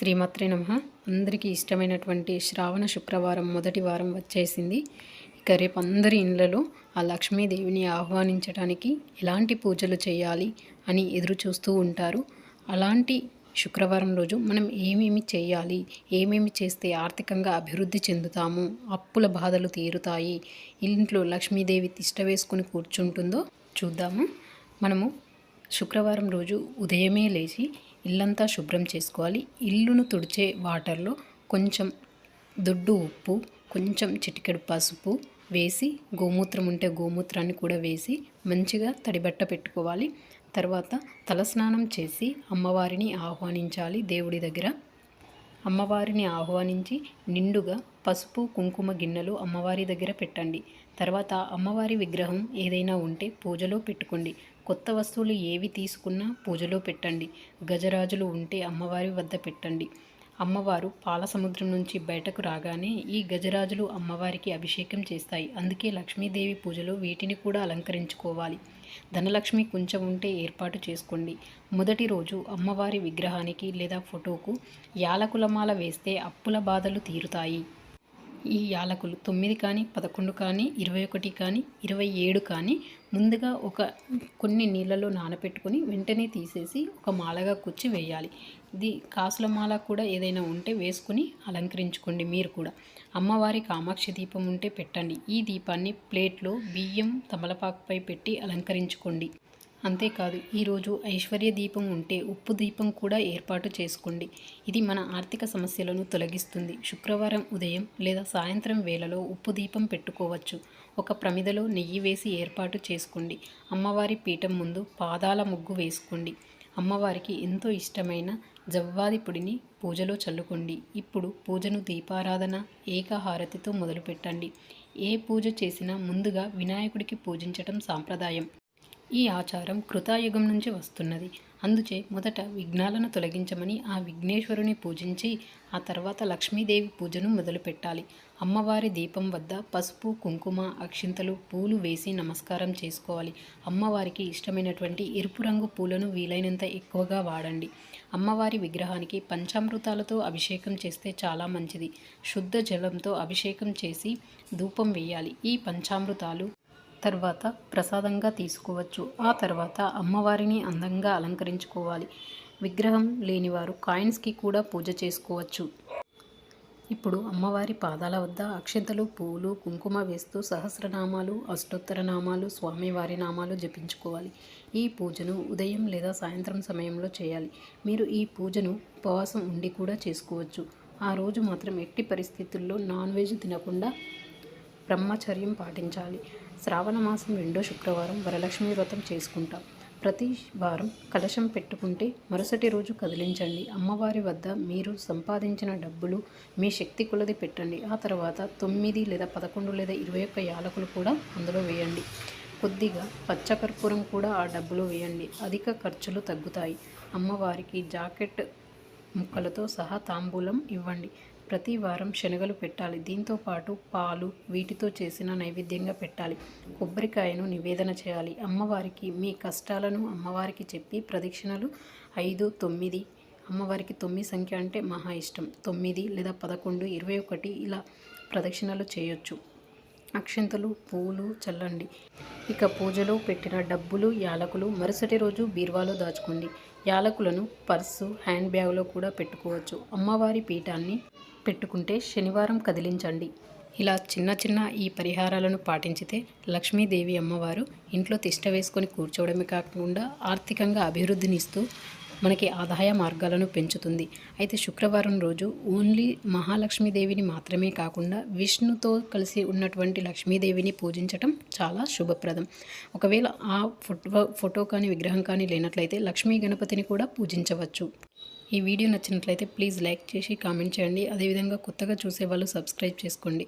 శ్రీమాత్రే నమ. అందరికీ ఇష్టమైనటువంటి శ్రావణ శుక్రవారం మొదటి వారం వచ్చేసింది. ఇక రేపు అందరి ఇండ్లలో ఆ లక్ష్మీదేవిని ఆహ్వానించడానికి ఎలాంటి పూజలు చేయాలి అని ఎదురు చూస్తూ ఉంటారు. అలాంటి శుక్రవారం రోజు మనం ఏమేమి చేయాలి? ఏమేమి చేస్తే ఆర్థికంగా అభివృద్ధి చెందుతాము? అప్పుల బాధలు తీరుతాయి. ఇంట్లో లక్ష్మీదేవి తిష్ట వేసుకుని కూర్చుంటుందో చూద్దాము. మనము శుక్రవారం రోజు ఉదయమే లేచి ఇల్లంతా శుభ్రం చేసుకోవాలి. ఇల్లును తుడిచే వాటర్లో కొంచెం దొడ్డు ఉప్పు కొంచెం చిటికెడు పసుపు వేసి గోమూత్రం ఉంటే గోమూత్రాన్ని కూడా వేసి మంచిగా తడిబట్ట పెట్టుకోవాలి. తర్వాత తలస్నానం చేసి అమ్మవారిని ఆహ్వానించాలి దేవుడి దగ్గర. అమ్మవారిని ఆహ్వానించి నిండుగా పసుపు కుంకుమ గిన్నెలు అమ్మవారి దగ్గర పెట్టండి. తర్వాత అమ్మవారి విగ్రహం ఏదైనా ఉంటే పూజలో పెట్టుకోండి. కొత్త వస్తువులు ఏవి తీసుకున్నా పూజలో పెట్టండి. గజరాజులు ఉంటే అమ్మవారి వద్ద పెట్టండి. అమ్మవారు పాల సముద్రం నుంచి బయటకు రాగానే ఈ గజరాజులు అమ్మవారికి అభిషేకం చేస్తాయి. అందుకే లక్ష్మీదేవి పూజలో వీటిని కూడా అలంకరించుకోవాలి. ధనలక్ష్మి కొంచెం ఉంటే ఏర్పాటు చేసుకోండి. మొదటి రోజు అమ్మవారి విగ్రహానికి లేదా ఫోటోకు యాలకులమాల వేస్తే అప్పుల బాధలు తీరుతాయి. ఈ యాలకులు తొమ్మిది కానీ పదకొండు కానీ ఇరవై ఒకటి కానీ ఇరవై ఏడు కానీ ముందుగా ఒక కొన్ని నీళ్ళలో నానబెట్టుకొని వెంటనే తీసేసి ఒక మాలగా కుచ్చి వేయాలి. ఇది కాసుల మాల కూడా ఏదైనా ఉంటే వేసుకుని అలంకరించుకోండి మీరు కూడా. అమ్మవారి కామాక్షి దీపం ఉంటే పెట్టండి. ఈ దీపాన్ని ప్లేట్లో బియ్యం తమలపాకుపై పెట్టి అలంకరించుకోండి. అంతేకాదు ఈరోజు ఐశ్వర్య దీపం ఉంటే ఉప్పు దీపం కూడా ఏర్పాటు చేసుకోండి. ఇది మన ఆర్థిక సమస్యలను తొలగిస్తుంది. శుక్రవారం ఉదయం లేదా సాయంత్రం వేళలో ఉప్పు దీపం పెట్టుకోవచ్చు. ఒక ప్రమిదలో నెయ్యి వేసి ఏర్పాటు చేసుకోండి. అమ్మవారి పీఠం ముందు పాదాల ముగ్గు వేసుకోండి. అమ్మవారికి ఎంతో ఇష్టమైన జవ్వాది పొడిని పూజలో చల్లుకోండి. ఇప్పుడు పూజను దీపారాధన ఏకహారతితో మొదలుపెట్టండి. ఏ పూజ చేసినా ముందుగా వినాయకుడికి పూజించటం సాంప్రదాయం. ఈ ఆచారం కృతాయుగం నుంచి వస్తున్నది. అందుచే మొదట విఘ్నాలను తొలగించమని ఆ విఘ్నేశ్వరుని పూజించి ఆ తర్వాత లక్ష్మీదేవి పూజను మొదలుపెట్టాలి. అమ్మవారి దీపం వద్ద పసుపు కుంకుమ అక్షింతలు పూలు వేసి నమస్కారం చేసుకోవాలి. అమ్మవారికి ఇష్టమైనటువంటి ఎరుపు రంగు పూలను వీలైనంత ఎక్కువగా వాడండి. అమ్మవారి విగ్రహానికి పంచామృతాలతో అభిషేకం చేస్తే చాలా మంచిది. శుద్ధ జలంతో అభిషేకం చేసి ధూపం వేయాలి. ఈ పంచామృతాలు తర్వాత ప్రసాదంగా తీసుకోవచ్చు. ఆ తర్వాత అమ్మవారిని అందంగా అలంకరించుకోవాలి. విగ్రహం లేనివారు కాయిన్స్కి కూడా పూజ చేసుకోవచ్చు. ఇప్పుడు అమ్మవారి పాదాల వద్ద అక్షంతలు పూలు కుంకుమ వేస్తూ సహస్రనామాలు అష్టోత్తర నామాలు స్వామివారి నామాలు జపించుకోవాలి. ఈ పూజను ఉదయం లేదా సాయంత్రం సమయంలో చేయాలి. మీరు ఈ పూజను ఉపవాసం ఉండి కూడా చేసుకోవచ్చు. ఆ రోజు మాత్రం ఎట్టి పరిస్థితుల్లో నాన్ వెజ్ తినకుండా బ్రహ్మచర్యం పాటించాలి. శ్రావణ మాసం రెండో శుక్రవారం వరలక్ష్మి వ్రతం చేసుకుంటాం. ప్రతి వారం కలశం పెట్టుకుంటే మరుసటి రోజు కదిలించండి. అమ్మవారి వద్ద మీరు సంపాదించిన డబ్బులు మీ శక్తి కొలది పెట్టండి. ఆ తర్వాత తొమ్మిది లేదా పదకొండు లేదా ఇరవై ఒక్క యాలకులు కూడా అందులో వేయండి. కొద్దిగా పచ్చకర్పూరం కూడా ఆ డబ్బులో వేయండి. అధిక ఖర్చులు తగ్గుతాయి. అమ్మవారికి జాకెట్ ముక్కలతో సహా తాంబూలం ఇవ్వండి. ప్రతి వారం శనగలు పెట్టాలి. దీంతో పాటు పాలు వీటితో చేసిన నైవేద్యంగా పెట్టాలి. కొబ్బరికాయను నివేదన చేయాలి. అమ్మవారికి మీ కష్టాలను అమ్మవారికి చెప్పి ప్రదక్షిణలు ఐదు తొమ్మిది. అమ్మవారికి తొమ్మిది సంఖ్య అంటే మహా ఇష్టం. తొమ్మిది లేదా పదకొండు ఇరవై ఒకటి ఇలా ప్రదక్షిణలు చేయొచ్చు. అక్షంతలు పూలు చల్లండి. ఇక పూజలో పెట్టిన డబ్బులు యాలకులు మరుసటి రోజు బీరువాలో దాచుకోండి. యాలకులను పర్సు హ్యాండ్ బ్యాగ్లో కూడా పెట్టుకోవచ్చు. అమ్మవారి పీఠాన్ని పెట్టుకుంటే శనివారం కదిలించండి. ఇలా చిన్న చిన్న ఈ పరిహారాలను పాటించితే లక్ష్మీదేవి అమ్మవారు ఇంట్లో తిష్ట వేసుకొని కూర్చోవడమే కాకుండా ఆర్థికంగా అభివృద్ధినిస్తూ మనకి ఆదాయ మార్గాలను పెంచుతుంది. అయితే శుక్రవారం రోజు ఓన్లీ మహాలక్ష్మీదేవిని మాత్రమే కాకుండా విష్ణుతో కలిసి ఉన్నటువంటి లక్ష్మీదేవిని పూజించటం చాలా శుభప్రదం. ఒకవేళ ఆ ఫోటో ఫోటో కానీ విగ్రహం కానీ లేనట్లయితే లక్ష్మీ గణపతిని కూడా పూజించవచ్చు. ఈ వీడియో నచ్చినట్లయితే ప్లీజ్ లైక్ చేసి కామెంట్ చేయండి. అదేవిధంగా కొత్తగా చూసే వాళ్ళు సబ్స్క్రైబ్ చేసుకోండి.